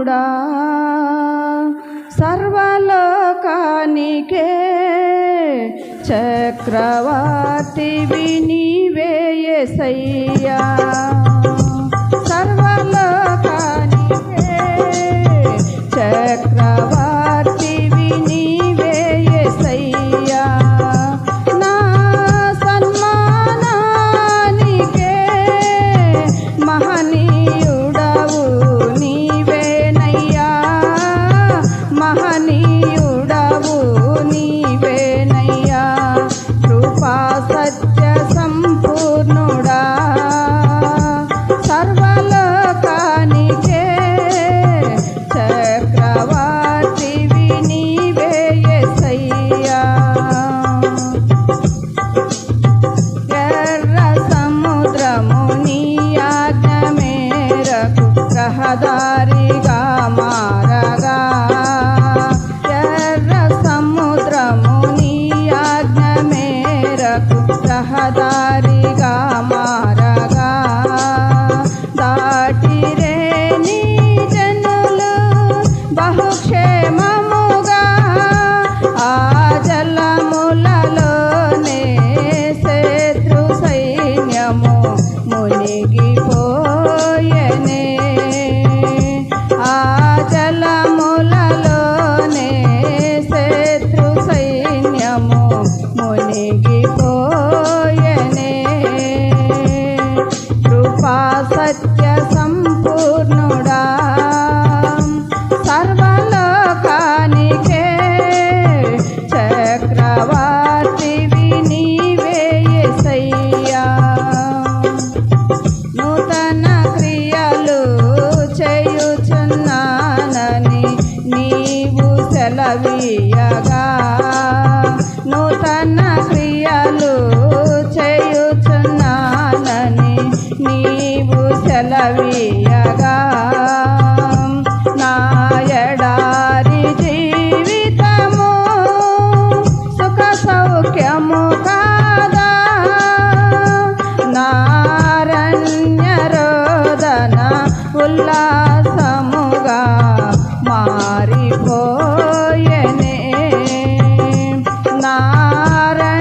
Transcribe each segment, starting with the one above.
జ్ఞానుడా సర్వలోకానికే చక్రవర్తి వినివేయసయ్యా సర్వలోకానికే చక్రవర్తి వినివేయసయ్యా నా సన్మానానికే మహనీయ నీవు సెలవీయగా నూతన క్రియలు చేయుచున్నానని నీవు సెలవీయగా నాయడారి జీవితము సుఖ సౌఖ్యము కాదా? నారణ్య రోదన ఉల్లా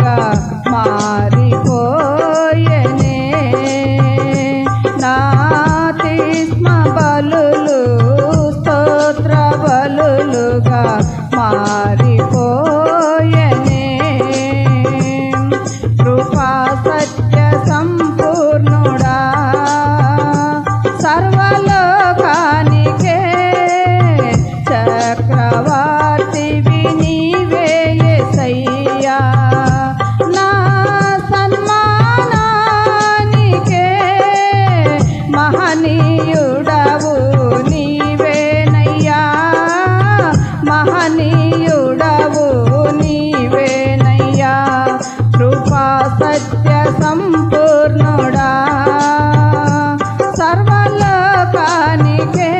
Maga Mari. que